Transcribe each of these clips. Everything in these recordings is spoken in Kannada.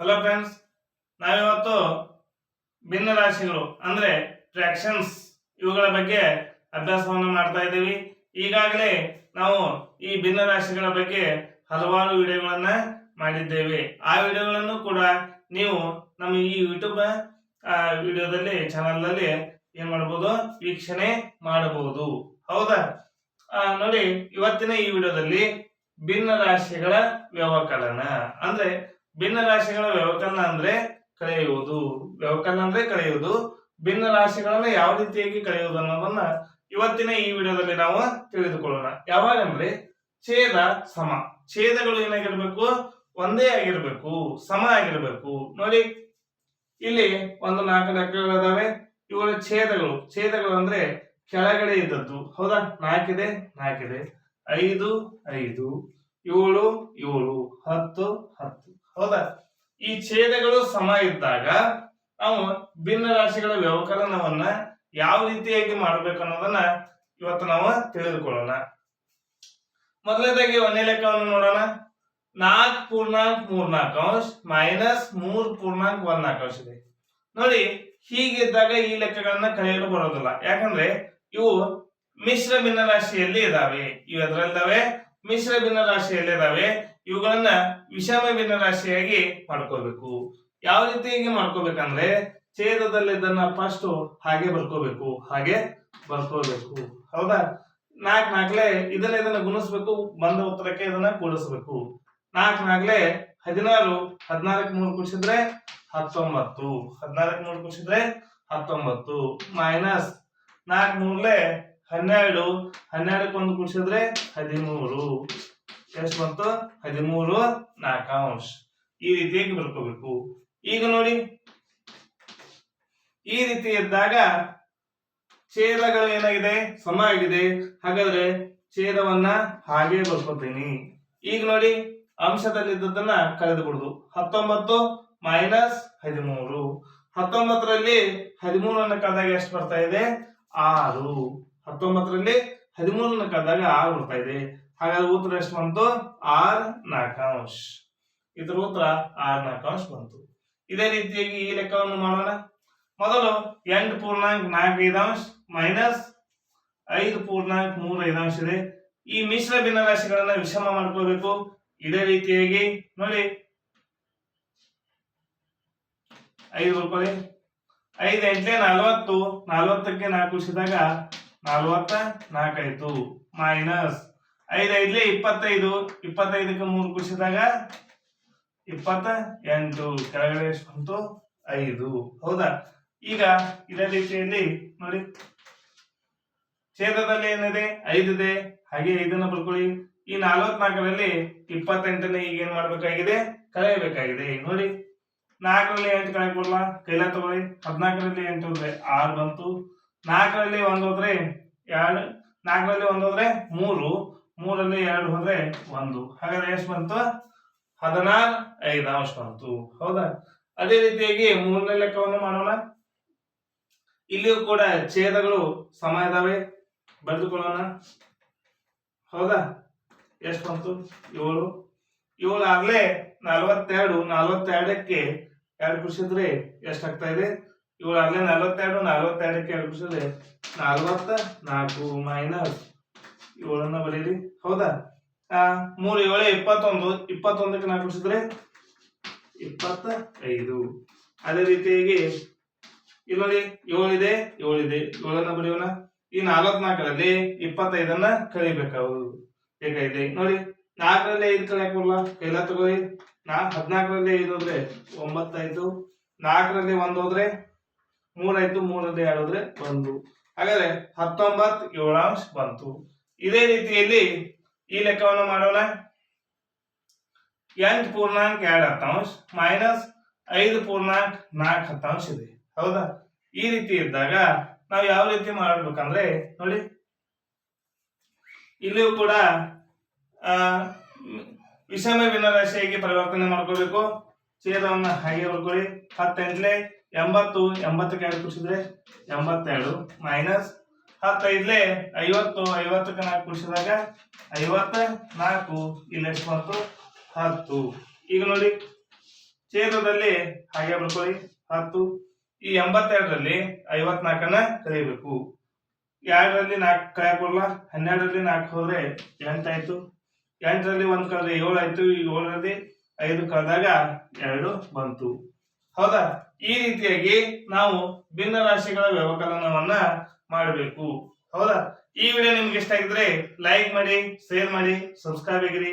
ಹಲೋ ಫ್ರೆಂಡ್ಸ್, ನಾವಿವತ್ತು ಭಿನ್ನ ರಾಶಿಗಳು ಅಂದ್ರೆ ಟ್ರ್ಯಾಕ್ಷನ್ಸ್ ಇವುಗಳ ಬಗ್ಗೆ ಅಭ್ಯಾಸವನ್ನು ಮಾಡ್ತಾ ಇದ್ದೀವಿ. ಈಗಾಗಲೇ ನಾವು ಈ ಭಿನ್ನ ರಾಶಿಗಳ ಬಗ್ಗೆ ಹಲವಾರು ವಿಡಿಯೋಗಳನ್ನ ಮಾಡಿದ್ದೇವೆ. ಆ ವಿಡಿಯೋಗಳನ್ನು ಕೂಡ ನೀವು ನಮ್ಮ ಈ ಯೂಟ್ಯೂಬ್ ವಿಡಿಯೋದಲ್ಲಿ ಚಾನಲ್ನಲ್ಲಿ ಏನ್ ಮಾಡಬಹುದು ವೀಕ್ಷಣೆ ಮಾಡಬಹುದು. ಹೌದಾ? ನೋಡಿ, ಇವತ್ತಿನ ಈ ವಿಡಿಯೋದಲ್ಲಿ ಭಿನ್ನ ರಾಶಿಗಳ ವ್ಯವಕಲನ. ಅಂದ್ರೆ ಭಿನ್ನ ರಾಶಿಗಳ ವ್ಯವಕಲನ ಅಂದ್ರೆ ಕಳೆಯುವುದು. ವ್ಯವಕಲನ ಅಂದ್ರೆ ಕಳೆಯುವುದು. ಭಿನ್ನ ರಾಶಿಗಳನ್ನ ಯಾವ ರೀತಿಯಾಗಿ ಕಳೆಯುವುದು ಅನ್ನೋದನ್ನ ಇವತ್ತಿನ ಈ ವಿಡಿಯೋದಲ್ಲಿ ನಾವು ತಿಳಿದುಕೊಳ್ಳೋಣ. ಯಾವಾಗ ಅಂದ್ರೆ ಛೇದ ಸಮ. ಛೇದಗಳು ಏನಾಗಿರ್ಬೇಕು? ಒಂದೇ ಆಗಿರ್ಬೇಕು. ಸಮ ಆಗಿರ್ಬೇಕು. ನೋಡಿ, ಇಲ್ಲಿ ಒಂದು ನಾಲ್ಕು ಲೆಕ್ಕಗಳಿದಾವೆ. ಇವುಗಳ ಛೇದಗಳು. ಛೇದಗಳು ಅಂದ್ರೆ ಕೆಳಗಡೆ ಇದ್ದದ್ದು. ಹೌದಾ? ನಾಲ್ಕಿದೆ? ನಾಲ್ಕಿದೆ. ಐದು ಐದು. ಏಳು ಏಳು. ಹತ್ತು ಹತ್ತು. ಹೌದಾ? ಈ ಛೇದಗಳು ಸಮ ಇದ್ದಾಗ ನಾವು ಭಿನ್ನ ರಾಶಿಗಳ ವ್ಯವಕಲನವನ್ನ ಯಾವ ರೀತಿಯಾಗಿ ಮಾಡ್ಬೇಕು ಅನ್ನೋದನ್ನ ಇವತ್ತು ನಾವು ತಿಳಿದುಕೊಳ್ಳೋಣ. ಮೊದಲನೇದಾಗಿ ಒಂದೇ ಲೆಕ್ಕವನ್ನು ನೋಡೋಣ. ನಾಲ್ಕು ಪೂರ್ಣಾಂಕ ಮೂರ್ನಾಲ್ಕು ಅಂಶ ಮೈನಸ್ ಮೂರ್ ಪೂರ್ಣಾಂಕ ಒಂದ್ ನಾಲ್ಕು ಅಂಶ ಇದೆ. ನೋಡಿ, ಹೀಗಿದ್ದಾಗ ಈ ಲೆಕ್ಕಗಳನ್ನ ಕಳೆಯಲು ಬರೋದಿಲ್ಲ. ಯಾಕಂದ್ರೆ ಇವು ಮಿಶ್ರ ಭಿನ್ನ ರಾಶಿಯಲ್ಲಿ ಇದಾವೆ. ಇವು ಎದ್ರಲ್ಲಿದಾವೆ ಮಿಶ್ರ ಭಿನ್ನ ರಾಶಿಯಲ್ಲಿ ಇದಾವೆ. ಇವುಗಳನ್ನ ವಿಷಮ ಭಿನ್ನ ರಾಶಿಯಾಗಿ ಮಾಡ್ಕೋಬೇಕು. ಯಾವ ರೀತಿಯಾಗಿ ಮಾಡ್ಕೋಬೇಕಂದ್ರೆ ಛೇದದಲ್ಲಿ ಇದನ್ನ ಫಸ್ಟ್ ಹಾಗೆ ಬರ್ಕೋಬೇಕು ಹಾಗೆ ಬರ್ಕೋಬೇಕು. ಹೌದಾ? ನಾಲ್ಕು ನಾಲ್ಕಲೆ ಇದನ್ನ ಇದನ್ನ ಗುಣಿಸ್ಬೇಕು, ಬಂದ ಉತ್ತರಕ್ಕೆ ಇದನ್ನ ಕೂಡಿಸ್ಬೇಕು. ನಾಲ್ಕು ನಾಲ್ಕಲೆ ಹದಿನಾರು ಹದಿನಾಲ್ಕು ಮೂರು ಕೂಡಿಸಿದ್ರೆ ಹತ್ತೊಂಬತ್ತು. ಹದಿನಾಲ್ಕು ಮೂರು ಕೂಡಿಸಿದ್ರೆ ಹತ್ತೊಂಬತ್ತು. ಮೈನಸ್ ನಾಲ್ಕು ಮೂರ್ಲೆ ಹನ್ನೆರಡು ಹನ್ನೆರಡಕ್ಕೊಂದು ಕೂಡಿಸಿದ್ರೆ ಹದಿಮೂರು. ಎಷ್ಟು ಬಂತು, ಹದಿಮೂರು ನಾಲ್ಕಾಂಶ. ಈ ರೀತಿಯಾಗಿ ಬರ್ಕೋಬೇಕು. ಈಗ ನೋಡಿ. ಈ ರೀತಿ ಇದ್ದಾಗ ಛೇದಗಳು ಏನಾಗಿದೆ ಸಮ ಆಗಿದೆ. ಹಾಗಾದ್ರೆ ಛೇದವನ್ನ ಹಾಗೆ ಬರ್ಕೋತೀನಿ. ಈಗ ನೋಡಿ ಅಂಶದಲ್ಲಿದ್ದದನ್ನ ಕಳೆದು ಬಿಡುದು ಹತ್ತೊಂಬತ್ತು ಮೈನಸ್ ಹದಿಮೂರು. ಹತ್ತೊಂಬತ್ತರಲ್ಲಿ ಹದಿಮೂರನ್ನ ಕಳೆದಾಗ ಎಷ್ಟು ಬರ್ತಾ ಇದೆ? ಆರು. ಹತ್ತೊಂಬತ್ತರಲ್ಲಿ ಹದಿಮೂರನ್ನ ಕಳೆದಾಗ ಆರು ಬರ್ತಾ ಇದೆ. ಹಾಗಾದ್ರೆ ಉತ್ತರ ಎಷ್ಟು ಬಂತು? ಆರ್ ನಾಲ್ಕಾಂಶ ಇದ್ರ ಉತ್ತರ ಆರ್ ನಾಲ್ಕಾಂಶ ಬಂತು. ಇದೇ ರೀತಿಯಾಗಿ ಈ ಲೆಕ್ಕವನ್ನು ಮಾಡೋಣ. ಮೊದಲು ಎಂಟು ಪೂರ್ಣಾಂಕ ನಾಲ್ಕು ಐದಾಂಶ ಮೈನಸ್ ಐದು ಪೂರ್ಣಾಂಕ ಮೂರು ಐದಾಂಶ ಇದೆ. ಈ ಮಿಶ್ರ ಭಿನ್ನರಾಶಿಗಳನ್ನ ವಿಷಮ ಮಾಡ್ಕೋಬೇಕು. ಇದೇ ರೀತಿಯಾಗಿ ನೋಡಿ. ಐದು ರೂಪಾಯಿ ಐದು ಎಂಟ್ಲೆ ನಲವತ್ತು, ನಲವತ್ತಕ್ಕೆ ನಾಲ್ಕು ಕುಸಿದಾಗ ನಲವತ್ತ ನಾಲ್ಕಾಯ್ತು ಮೈನಸ್ ಐದು ಐದ್ಲೆ ಇಪ್ಪತ್ತೈದು, ಇಪ್ಪತ್ತೈದಕ್ಕೆ ಮೂರು ಕುಸಿದಾಗ ಇಪ್ಪತ್ತ ಎಂಟು ಕೆಳಗಡೆ ಎಷ್ಟು ಬಂತು? ಐದು. ಹೌದಾ? ಈಗ ಇದೇ ರೀತಿಯಲ್ಲಿ ನೋಡಿ. ಛೇದದಲ್ಲಿ ಏನಿದೆ? ಐದಿದೆ. ಹಾಗೆ ಐದನ್ನ ಬರ್ಕೊಳ್ಳಿ. ಈ ನಾಲ್ವತ್ನಾಲ್ಕರಲ್ಲಿ ಇಪ್ಪತ್ತೆಂಟನೇ ಈಗ ಏನ್ ಮಾಡ್ಬೇಕಾಗಿದೆ? ಕಳೆಯಬೇಕಾಗಿದೆ. ನೋಡಿ. ನಾಲ್ಕರಲ್ಲಿ ಎಂಟು ಕಳೆ ಕೊಡ್ಲಾ ಕೈಲ ತಗೊಳ್ಳಿ. ಹದಿನಾಲ್ಕರಲ್ಲಿ ಎಂಟು ಹೋದ್ರೆ ಆರು ಬಂತು. ನಾಲ್ಕರಲ್ಲಿ ಒಂದು ಹೋದ್ರೆ ಎರಡು, ನಾಲ್ಕರಲ್ಲಿ ಒಂದು ಹೋದ್ರೆ ಮೂರು. ಮೂರಲ್ಲಿ ಎರಡು ಹೋದ್ರೆ ಒಂದು. ಹಾಗಾದ್ರೆ ಎಷ್ಟು ಬಂತು? ಹದಿನಾರು ಐದಾಂಶ ಬಂತು. ಹೌದಾ? ಅದೇ ರೀತಿಯಾಗಿ ಮೂರನೇ ಲೆಕ್ಕವನ್ನು ಮಾಡೋಣ. ಇಲ್ಲಿಯೂ ಕೂಡ ಛೇದಗಳು ಸಮ ಇದಾವೆ. ಬರೆದುಕೊಳ್ಳೋಣ. ಹೌದಾ? ಎಷ್ಟು ಬಂತು? ಏಳು. ಏಳು ಆಗ್ಲೇ ನಲ್ವತ್ತೆರಡು, ನಲ್ವತ್ತೆರಡಕ್ಕೆ ಎರಡು ಕುಡಿಸಿದ್ರೆ ಎಷ್ಟಾಗ್ತಾ ಇದೆ? ಏಳು ಆಗ್ಲೇ ನಲವತ್ತೆರಡು, ನಲವತ್ತೆರಡಕ್ಕೆ ಎರಡು ಕುಡಿಸಿದ್ರೆ ನಲವತ್ತ ನಾಲ್ಕು ಮೈನಸ್ ಏಳನ್ನ ಬರೀರಿ. ಹೌದಾ? ಆ, ಮೂರು ಏಳು, ಇಪ್ಪತ್ತೊಂದು. ಇಪ್ಪತ್ತೊಂದಕ್ಕೆ ನಾಲ್ಕು ಕುಡಿಸಿದ್ರೆ ಇಪ್ಪತ್ತ ಐದು ಅದೇ ರೀತಿಯಾಗಿ ಇಲ್ಲಿ ನೋಡಿ, ಏಳಿದೆ ಏಳಿದೆ. ಏಳನ್ನ ಬರೆಯೋಣ. ಈ ನಾಲ್ವತ್ನಾಲ್ಕರಲ್ಲಿ ಇಪ್ಪತ್ತೈದನ್ನ ಕಳಿಬೇಕಾವು ಬೇಕಾಗಿದೆ ನೋಡಿ, ನಾಲ್ಕರಲ್ಲಿ ಐದು ಕಳೆಯಕ್ ಬರಲ್ಲ. ಕೈಲ ತಗೋರಿ. ನಾ ಹದಿನಾಲ್ಕರಲ್ಲಿ ಐದು ಹೋದ್ರೆ ಒಂಬತ್ತಾಯ್ತು ನಾಲ್ಕರಲ್ಲಿ ಒಂದು ಹೋದ್ರೆ ಮೂರಾಯ್ತು ಮೂರಲ್ಲಿ ಎರಡು ಹೋದ್ರೆ ಒಂದು. ಹಾಗಾದ್ರೆ ಹತ್ತೊಂಬತ್ತು ಏಳಾಂಶ ಬಂತು. ಇದೇ ರೀತಿಯಲ್ಲಿ ಈ ಲೆಕ್ಕವನ್ನು ಮಾಡೋಣ. ಎಂಟು ಪೂರ್ಣಾಂಕ ಎರಡು ಹತ್ತಾಂಶ ಮೈನಸ್ ಐದು ಪೂರ್ಣಾಂಕ ನಾಲ್ಕು ಹತ್ತಾಂಶ ಇದೆ. ಹೌದಾ? ಈ ರೀತಿ ಇದ್ದಾಗ ನಾವು ಯಾವ ರೀತಿ ಮಾಡ್ಬೇಕಂದ್ರೆ ನೋಡಿ. ಇಲ್ಲಿಯೂ ಕೂಡ ವಿಷಮ ಭಿನ್ನರಾಶಿಯಾಗಿ ಪರಿವರ್ತನೆ ಮಾಡ್ಕೋಬೇಕು. ಛೇದವನ್ನ ಹಾಗೆ ಬರ್ಕೊಳ್ಳಿ ಹತ್ತೆಂಟ್ಲೆ ಎಂಬತ್ತು, ಎಂಬತ್ತಕ್ಕೆ ಎರಡು ಕೂಡಿಸಿದ್ರೆ ಎಂಬತ್ತೆರಡು ಮೈನಸ್ ಹತ್ತೈದ್ಲೆ ಐವತ್ತು, ಐವತ್ತಕ್ಕೆ ನಾಲ್ಕು ಕುಡಿಸಿದಾಗ ಐವತ್ತ ನಾಲ್ಕು, ಇಲ್ಲಿ ಎಷ್ಟು ಬಂತು ಹತ್ತು. ಈಗ ನೋಡಿ, ಛೇದದಲ್ಲಿ ಹಾಗೆ ಬರ್ಕೊಳ್ಳಿ ಹತ್ತು. ಈ ಎಂಬತ್ತೆರಡರಲ್ಲಿ ಐವತ್ನಾಲ್ಕನ್ನ ಕಲಿಬೇಕು. ಎರಡರಲ್ಲಿ ನಾಲ್ಕು ಕಳೆಯಕ್ ಹನ್ನೆರಡರಲ್ಲಿ ನಾಲ್ಕು ಹೋದ್ರೆ ಎಂಟಾಯ್ತು. ಎಂಟರಲ್ಲಿ ಒಂದು ಕಳೆದ್ರೆ ಏಳು ಆಯ್ತು ಈ ಏಳರಲ್ಲಿ ಐದು ಕಳೆದಾಗ ಎರಡು ಬಂತು. ಹೌದಾ? ಈ ರೀತಿಯಾಗಿ ನಾವು ಭಿನ್ನ ರಾಶಿಗಳ ವ್ಯವಕಲನವನ್ನ ಮಾಡಬೇಕು. ಹೌದಾ? ಈ ವಿಡಿಯೋ ನಿಮ್ಗೆ ಇಷ್ಟ ಆಗಿದ್ರೆ ಲೈಕ್ ಮಾಡಿ ಶೇರ್ ಮಾಡಿ ಸಬ್ಸ್ಕ್ರೈಬ್ ಆಗಿರಿ.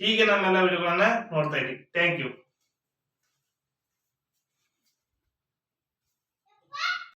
ಹೀಗೆ ನಮ್ಮೆಲ್ಲ ವಿಡಿಯೋಗಳನ್ನ ನೋಡ್ತಾ ಇರಿ. Thank you